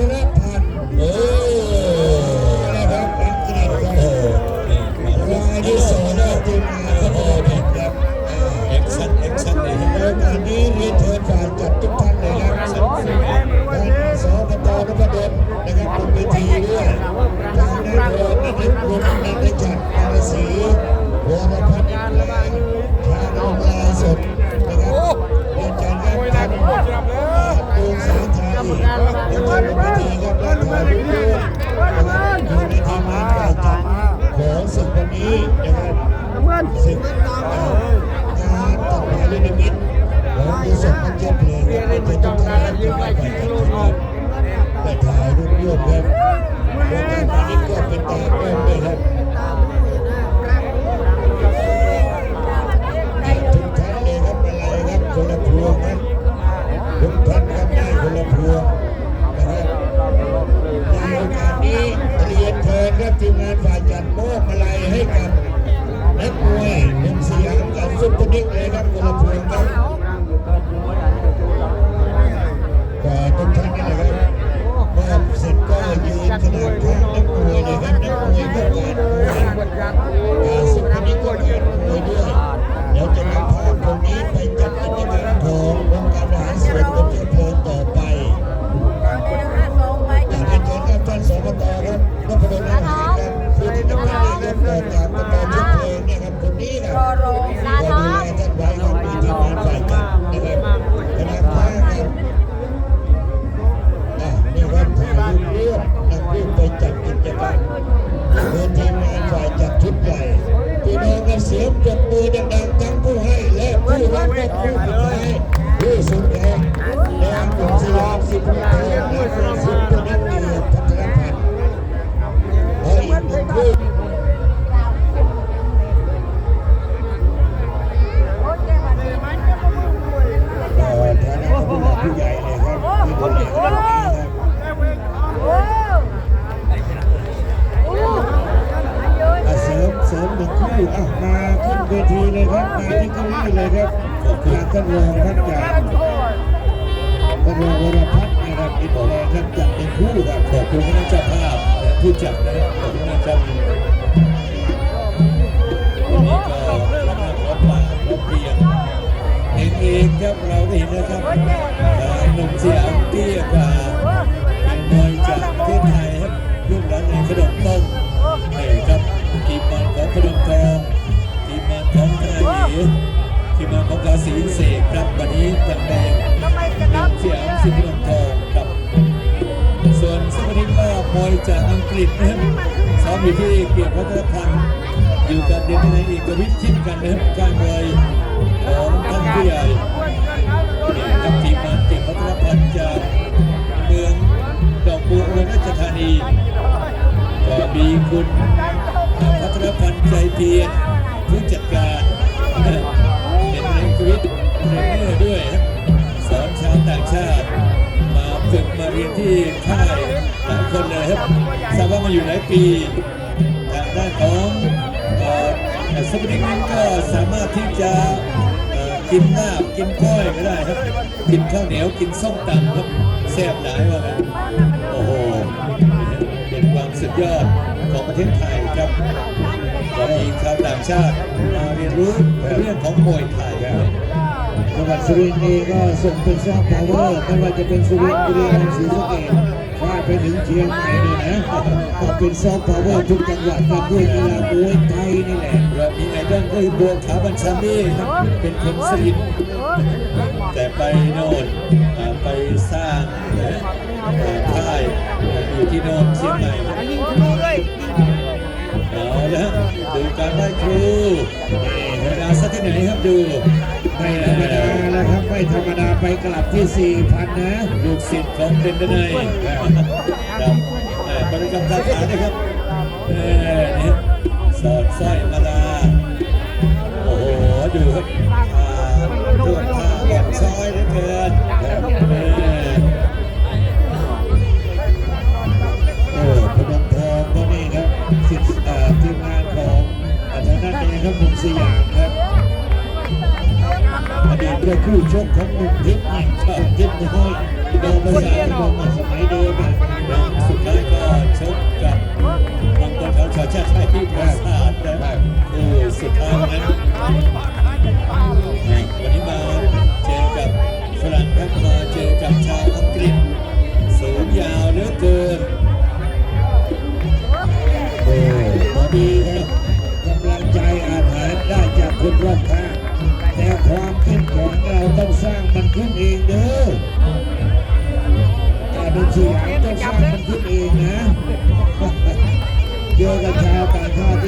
ทรพันธ์โอ้นะครับอังกฤษคโอ้รับนี่มารายที่สองได้ทีมงานก็พอเด็กครับอ่าแอคชั่นแอคชั่นเลยคในรับโอกาสนี้เรียนเชิญฝายจัดทุกท่านเลยครับท่านสอบตนพดลนะครับบนเวทีด้วยทางนายรองนายกรมนายจักรอาศรีวรพัฒน์อินทราทางออนไลน์สดนะครับเรียนเชิญครับท่านตูนสาไทย ทีมงานฝ่ายจัดมอบอะไรให้กับนักมวยหนุ่มสยามกับซุปเปอร์นิกเลยครับคนละพวงครับ ขอบคุณคณะเจ้าภาพและผู้จัดนะขอบคุณนะครับวันนี้ก็คณะพร้อมปากพร้อเพียงเองเองครับเราได้เห็นนะครับหนุ่มเสียามเตี้ยกว่าเป็นมวยจากประเทศไทยครับรุ่นหลังในขนมต้มนี่ครับทีมงานของพนมทองทีมงานของทนายหมีทีมงานของกาสีเสกครับวันนี้จังแดงเสียงสิบพนมทอง มวยจากอังกฤษนะครับซ้อมอยู่ที่เกียรติวัฒนพันธ์อยู่กับเดนในเอกวิทย์ช่นกันนะครับการมวยของท่านผู้ใหญ่นี่ครับทีมงานเกียรติวัฒนพันธ์จากเมืองดอกบัวอุบลราชธานีก็มีคุณพัฒนพันธ์ใจเพียรผู้จัดการเป็นเอกวิทย์เทรนเนอร์ด้วยครับสอนชาวต่างชาติ ฝึกมาเรียนที่ค่ายหลายคนเลยครับทราบว่ามาอยู่หลายปีทางด้านของเอ่สปริงนั้นก็สามารถที่จะกินลาบกินก้อยก็ได้ครับ กินข้าวเหนียวกินส้มตำครับแซ่บหลายว่ากันโอ้โหเป็นความสุดยอดของประเทศไทยครับมีชาวต่างชาติมาเรียนรู้เรื่องของมวยไทยครับ จังหวัดสุรินทร์นี่ก็ส่งเป็นซอฟต์พาวเวอร์ไม่ว่าจะเป็นสุรินทร์บุรีรัมย์ศรีสะเกษฟาไปถึงเชียงใหม่นี่นะก็เป็นซอฟต์พาวเวอร์ทุกจังหวัดครับด้วยกีฬามวยไทยนี่แหละเรามีไอดอลก็คือบัวขาวบัญชามีเป็นคนสลิดแต่ไปโน่นไปสร้างอ่าค่ายอยู่ที่โน่นเชียงใหม่เอาละดูการไหว้ครูนี่เวลาสักที่ไหนครับดู ไม่ธรรมดาแล้วครับไม่ธรรมดาไปกลับที่ 4,000 นะ ลูกศิษย์ของเดนเดนายครับบริกรรมคาถาด้วยครับเออนี่สอดสร้อยมาลาโอ้โห ดูครับตัวทางแอบช้อยเหลือเกินโอ้พนมทองก็นี่ครับสิทธิ์ทีมงานของอาจารย์นั่นเองครับหนุ่มสยาม ดีตเป็นคู่ชกของมุมทิพย์นะทิพย์น้อยโดนประสานโดนมาสมัยเดิมสุดท้ายก็ชกกับมังกรเขาชาชาติที่ประ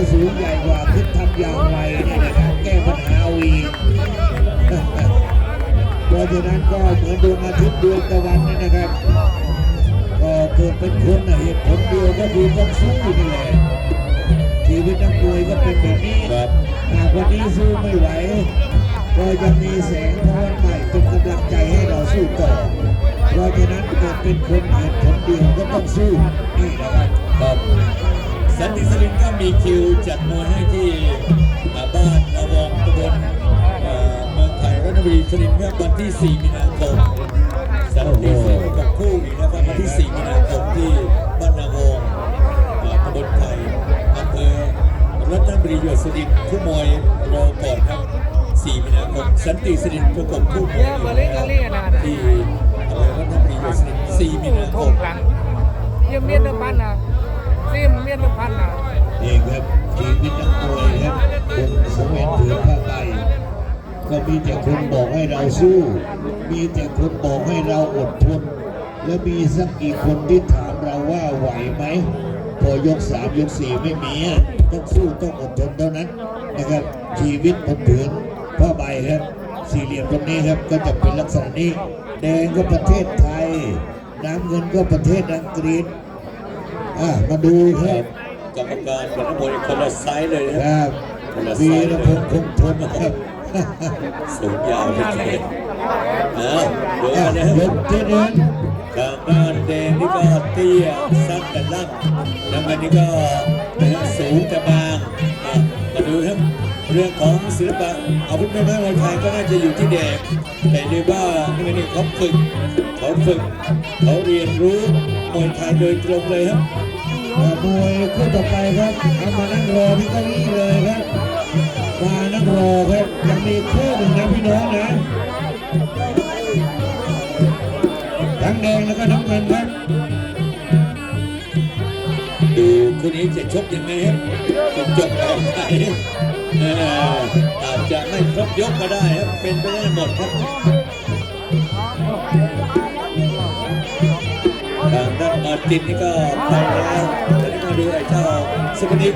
ที่สูงใหญ่กว่าคิดทำอย่างไรเนี่ยนะครับแก้ปัญหาเอาเองเพราะฉะนั้นก็เหมือนดวงอาทิตย์ดวงตะวันนี่นะครับก็เกิดเป็นคนน่ะเหตุผลเดียวก็คือต้องสู้นี่แหละชีวิตนักมวยก็เป็นแบบนี้ครับหากวันนี้สู้ไม่ไหวก็ยังมีแสงพวันใหม่เป็นกำลังใจให้เราสู้ต่อเพราะฉะนั้นเกิดเป็นคนเหตุผลเดียวก็ต้องสู้ มีคิวจัดมวยให้ที่บ้านนาวงตำบลเมืองไทยรัตนบุรีสลินเมื่อวันที่ 4 มีนาคมสันติสลินกับคู่อีกนะครับวันที่ 4 มีนาคมที่บ้านนาวงเอ่อตำบลไทยอำเภอรัตนบุรีจังหวัดสุรินทร์คู่มวยรอก่อนครับ 4 มีนาคมสันติสลินประกบคู่มวยที่อำเภอรัตนบุรีจังหวัดสุรินท4มีนาคมยังเมียนเดิมพันนะ ซิมเมียนพันนะอีกครับชีวิตนักมวยครับคนสมเด็จถือผ้าไตก็มีแต่คนบอกให้เราสู้ มีแต่คนบอกให้เราอดทน และมีสักกี่คนที่ถามเราว่าไหวไหมพอยกสามยกสี่ไม่มีอะต้องสู้ต้องอดทนเท่านั้นนะครับ ชีวิตบนผืนผ้าใบครับสี่เหลี่ยมตรงนี้ครับก็จะเป็นลักษณะนี้แดงก็ประเทศไทยน้ำเงินก็ประเทศอังกฤษ อะมาดูคครัรับบกรรมการกับนักมวยคนละไซส์เลยนะคครับรับวีรพงษ์คงทนนะครับสูงยาวเหลยเกินเอาดูอะกันนะยกที่หนึ่งทางด้านแดงนี่ก็เตี้ยสั้นแต่ล่ำน้ำเงินนี่ก็นะฮะสูงแต่บางอะมาดูครับเรื่องของศิลปะอาวุธแม่ไม้มวยไทยก็น่าจะอยู่ที่แดงแต่เรียกว่านี่นี่เขาฝึกเขาฝึกเขาเรียนรู้มวยไทยโดยตรงเลยครับอะ มวยคู่ต่อไปครับเอามานั่งรอที่เก้าอี้เลยครับมานั่งรอครับยังมีคู่หนึ่งนะพี่น้องนะทั้งแดงแล้วก็น้ำเงินครับดูคู่นี้จะชกยังไงครับจะจบแบบไหนเอ่ออาจจะไม่ครบยกก็ได้ครับเป็นไปได้หมดครับ ทางด้านมาร์ตินนี่ก็ไปแล้วตอนนี้มาดูไอ้เจ้าสุนิก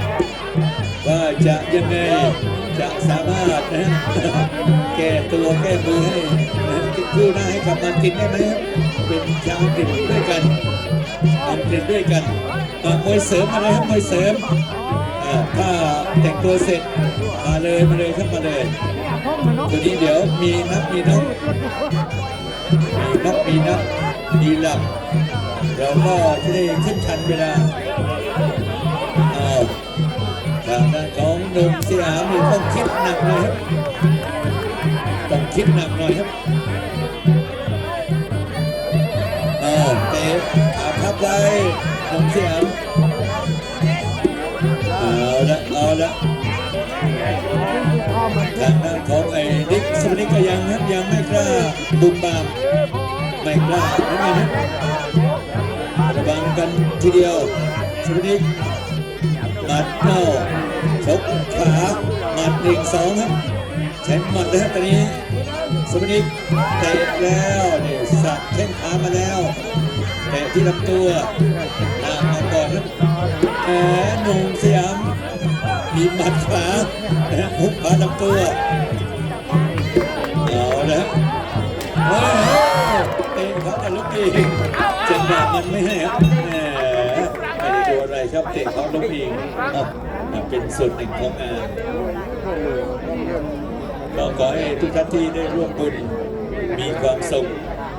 ว่าจะยังไงจะสามารถนะแก้ตัวแก้มือให้นะฮะคู่หน้าให้กับมาร์ตินได้ไหมเป็นชาวอังกฤษด้วยกันอังกฤษด้วยกันอะมวยเสริมมาเลยครับมวยเสริมถ้าแต่งตัวเสร็จมาเลยมาเลยครับมาเลยตัวนี้เดี๋ยวมีนับมีนับมีนับมีนับมีหลับ เราก็จะได้ขึ้นทันเวลาอ้าวทางด้านของหนุ่มสยามนี่ต้องคิดหนักหน่อยครับต้องคิดหนักหน่อยครับอ้าวเตะขาพับไว้หนุ่มสยามเอาละเอาละทางด้านของไอ้ดิ๊กสมนิกก็ยังครับยังไม่กล้าบุมบามไม่กล้าไม่ไงครับระ วังกันทีเดียวสมนิกหมัดเข้าชกขาหมัดหนึ่งสองครับใช้หมัดเลยครับตอนนี้สมนิกเตะแล้วนี่สับแข้งขามาแล้วเตะที่ลำตัวตามมาก่อนครับแหมหนุ่มสยามมีหมัดขานะฮุกขาลำตัวเอาละ เจ็บหวะมันไม่ให้ครับแหมไม่ได้ดูอะไรครับเตะเขาลูกอีกอะเป็นส่วนหนึ่งของงานก็ขอให้ทุกท่านที่ได้ร่วมบุญมีความสุข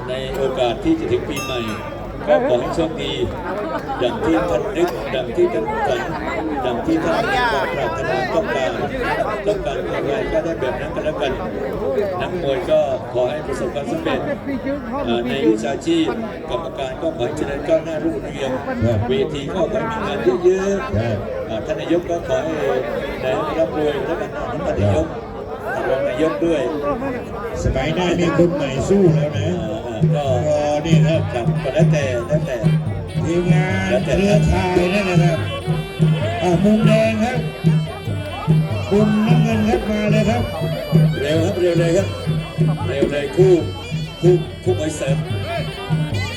ในโอกาสที่จะถึงปีใหม่ ก็ขอให้โชคดีดังที่ท่านนึกดังที่ท่านฝันดังที่ท่านมีความปรารถนาต้องการต้องการอะไรก็ได้แบบนั้นกันแล้วกัน นักมวยก็ขอให้ประสบความสำเร็จเอ่อในวิชาชีพกรรมการก็ขอให้เจริญก้าวหน้ารุ่งเรืองเวทีก็ขอให้มีงานเยอะๆท่านนายกก็ขอให้ได้ร่ำรวยและกันท่านนายกรองนายกด้วย สมัยหน้ามีคนใหม่สู้แล้วนะ เอ่อก็รอนี่ครับครับก็แล้วแต่แล้วแต่ทีมงานเรือข่ายนั่นนะครับอะมุมแดงครับมุมน้ำเงินครับมาเลยครับ เร็วครับเร็วเลยครับเร็วเลยคู่คู่คู่มวยเสริม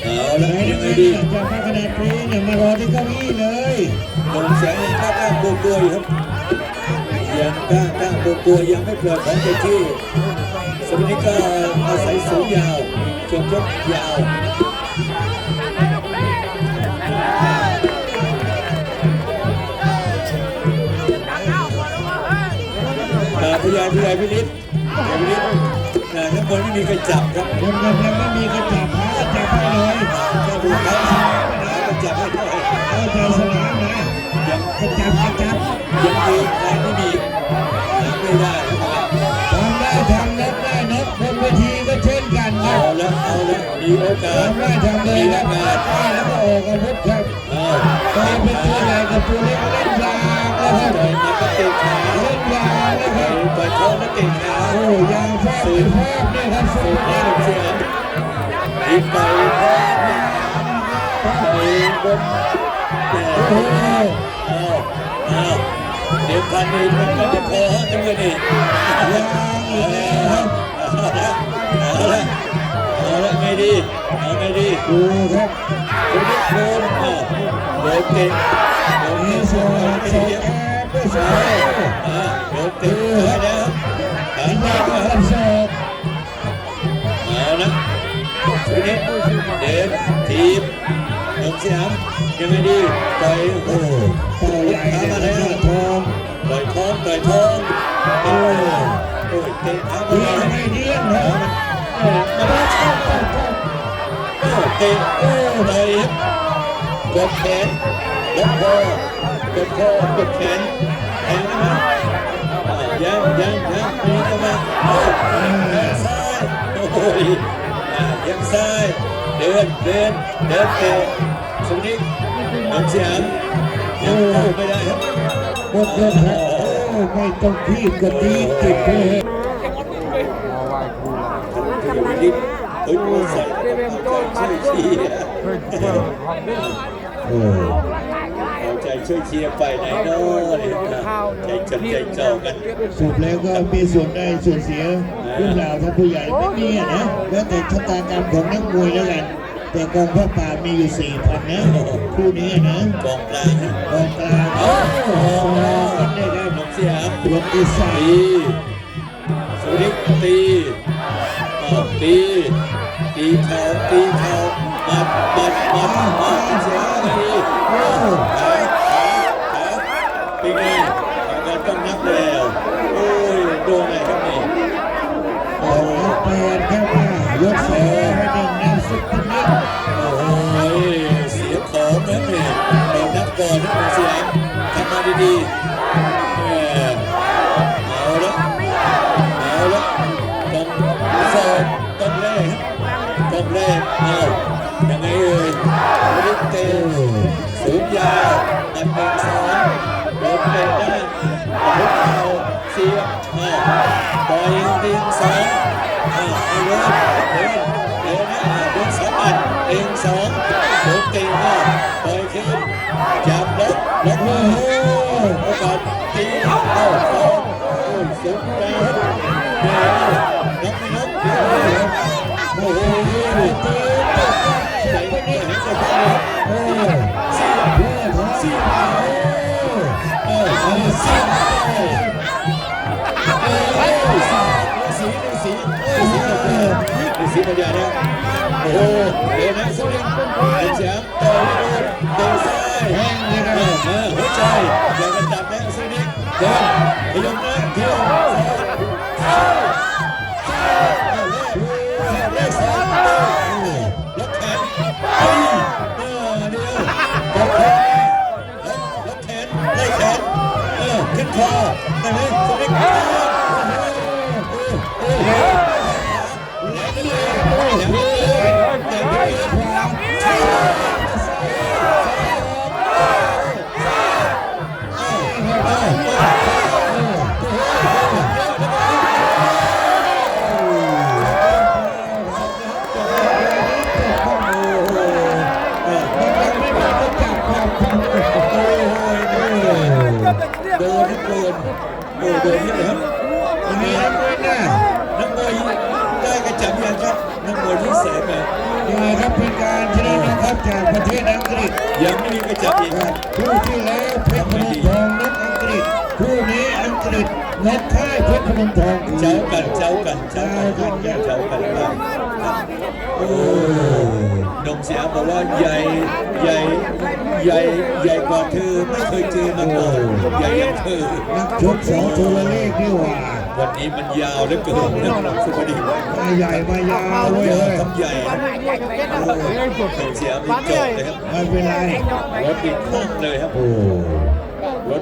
เอเอาไหนละยัยังงไงไงดีดีจะมาขนาดนี้เนี่ยมารอที่เก้าอี้เลยลงแสงยังกล้ากล้ากลัวกลัวอยู่ครับยังกล้ากล้ากลัวกลัวยังไม่ปล่อยของเต็มที่สมัยนี้ก็อาศัยสูงยาว ช่วงยกยาวอ่าผู้ใหญ่ผู้ใหญ่พินิษผู้ใหญ่พินิษอ่าข้างบนไม่มีใครจับครับคนกำลังไม่มีกระจับหากระจับให้เลยเจ้าผู้ค้านะก็จับให้ด้วยเอาใจสนามนะยังกระจับกระจับ มีโอกาสทำได้ทำเลยนะมาได้แล้วก็ออกอาวุธครับเอาตอนเป็นตัวใหญ่กับตัวเล็กเล่นยางแล้วครับต่อยมันก็เตะขาเล่นยางนะคต่รับยต่อยท้งแล้วเตะขาโอ้ยางแฟบแฟบเนี่ยครับสูงงมาแน่กเสียงอีกต่อยท้องต่อยบนโอ้โหเอาเอาเดี๋ยวพันนี้มันก็จะพอทั้งกันนี่ยางอีกแล้วครับ ดีเอาไงดีดูครับคุณนิโคนอ่โดนเตะโดนเตะสสอองงสทีองเดียวแอบด้วยสองอะโดนเตะไปแล้วหันยามากัรับองเอาละคุณนิเดินทีบหนุ่มสยามยังไงดีต่อยโอ้ต่าใหญ่ขามาแล้วทองต่อยท้องต่อยท้องโอ้โอ้เตะขามาแล้ว เตะโอ้ต่อยกดแขนยกคอกดคอกดแขนแทงนะยังยังยังมีเข้ามาโอ้ยซ้ายโอ้ยยังซ้ายเดินเดินเดินเตะสุนิทน้ำเสียงยังเข้าไม่ได้ครับหมดยกครับโอ้ไม่ต้องพีบกับทีติดเลยดิ เฮ้ยมือใส่ใจช่วยเชียร์โอ้เอาใจช่วยเชียร์ไปไหนเนาะเนี่ยใจจดใจจ่อกันสุดแล้วก็มีส่วนได้ส่วนเสียหรือเปล่าถ้าผู้ใหญ่ไม่มีอะนะแล้วแต่ชะตากรรมของนักมวยแล้วกัน แต่กองพระป่ามีอยู่สี่พันนะคู่นี้นะกองกลางนะกองกลางโอ้โหกันได้ครับน้องสยามรวมที่สามตีสุริกตีออก ตีตีเข่าตีเข่ามัดมัดมัดมัดเสียไปดีโอ้ขาขาขาเป็นไงอาการต้องนับแล้วโอ้ยโดนไรครับนี่โอ้แปดครับมายกสองให้หนึ่งน้ำซุปพินิจโอ้ยเสียของนะเนี่ยเรานับก่อนนะเสียงทำมาดีๆ แรกเอายังไงเอ่ยไม่ได้เตะสูงยาวอันหนึ่งสองโดนเตะได้พุก สีสีปัญญาเนี่ยโอ้โหเดี๋ยวนะสุรินทร์เป็นแชมป์ต่อเลยเตะซ้ายแห้งเลยคเอรับเออหัวใจอยากจะจับแล้วสุรินท ไม่มีใครจับอีกคู่ที่แล้วเพชรพนมทองนักอังกฤษคู่นี้อังกฤษนักค่ายเพชรพนมทองเจ้ากันเจ้ากันเจ้ากันเจ้ากันโอ้นมเสียบอกว่าใหญ่ใหญ่ใหญ่ใหญ่กว่าเธอไม่เคยเจอมาก่อนใหญ่ย่างเธอนักชกสองตัวเลขนี่หว่า วันนี้มันยาวเหลือเกินนะครับสุภดีมาใหญ่มายาวเว้ยยาวเฮ้ยคำใหญ่นะโอ้เสียไม่จบเลยครับไม่เป็นไรรถติดข้องเลยครับโอ้รถ